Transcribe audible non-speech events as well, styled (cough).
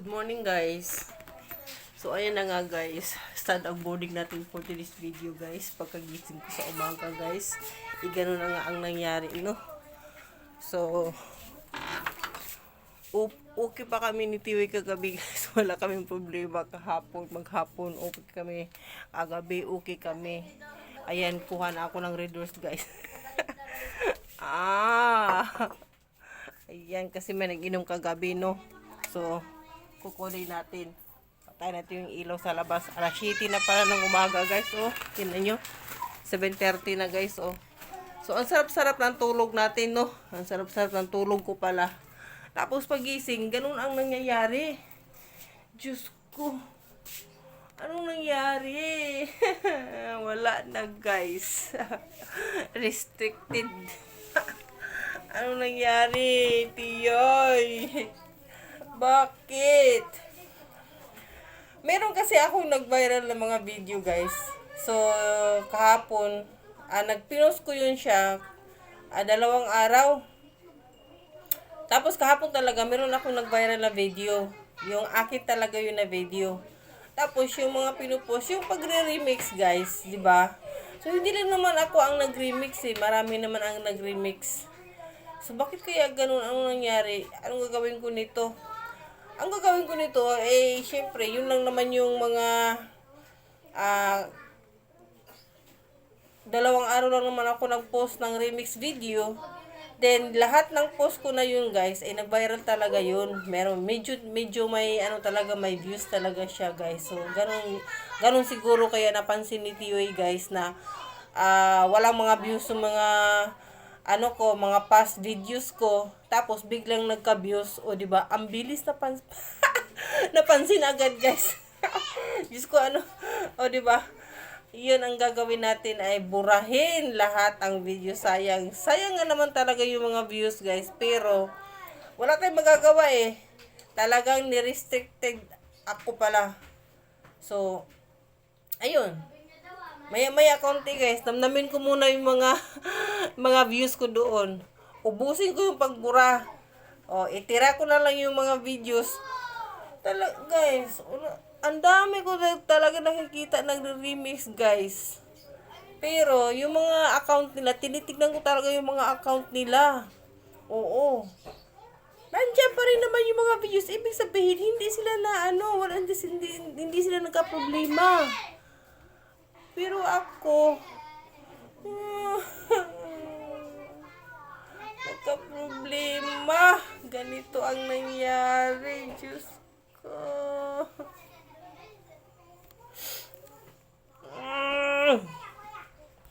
Good morning guys. So ayan na nga guys. Start ang boarding natin for today's video guys. Pagkagising ko sa umaga guys. Igano na nga ang nangyari no. So okay pa kami ni Tiwi kagabi guys. (laughs) Wala kaming problema kahapon, maghapon. Okay kami. Kagabi okay kami. Ayan, kuha na ako ng red doors guys. (laughs) ah! Ayan, kasi may nag-inom kagabi, no? So, kukunin natin. Patay natin yung ilaw sa labas. Alas 7 na pala ng umaga, guys, oh. Tingnan nyo. 7.30 na, guys, oh. So, ang sarap-sarap ng tulog natin, no? Ang sarap-sarap ng tulog ko pala. Tapos pagising, ganun ang nangyayari. Diyos ko. Anong nangyari? (laughs) Wala na, guys. (laughs) Restricted. (laughs) Anong nangyari, Tiyoy? Bakit? Meron kasi akong nag-viral ng mga video, guys. So, kahapon, ah, nagpinost ko yun siya, ah, dalawang araw. Tapos kahapon talaga, meron akong nag-viral na video. Yung akin talaga yun na video. Tapos yung mga pinupost, yung pagre-remix guys, di ba? So hindi lang naman ako ang nag-remix eh. Marami naman ang nag-remix. So bakit kaya ganun ang nangyari? Anong gagawin ko nito? Ang gagawin ko nito, eh, syempre, yun lang naman yung mga, ah, dalawang araw lang naman ako nag-post ng remix video. Then, lahat ng post ko na yun, guys, ay nag-viral talaga yun. Meron, medyo, medyo may, ano talaga, may views talaga siya, guys. So, ganun, ganun siguro kaya napansin ni Tioy, guys, na ah walang mga views sa mga, ano ko, mga past videos ko. Tapos, biglang nagka-views. O, ba Ang bilis na pans (laughs) napansin agad, guys. (laughs) Diyos ko, ano, o, ba yun ang gagawin natin ay burahin lahat ang video sayang. Sayang nga naman talaga yung mga views guys. Pero wala tayong magagawa eh. Talagang ni-restricted ako pala. So, ayun. Maya-maya konti guys. Namnamin ko muna yung mga (laughs) mga views ko doon. Ubusin ko yung pagbura. O, itira ko na lang yung mga videos. Talaga, guys, ang dami ko na talaga nakikita nagre-remix, guys. Pero, yung mga account nila, tinitignan ko talaga yung mga account nila. Oo. Nandiyan pa rin naman yung mga videos. Ibig sabihin, hindi sila na ano, wala, hindi, hindi, hindi sila nagka-problema. Pero ako, (laughs) nagka-problema. Ganito ang nangyari, Diyos ko.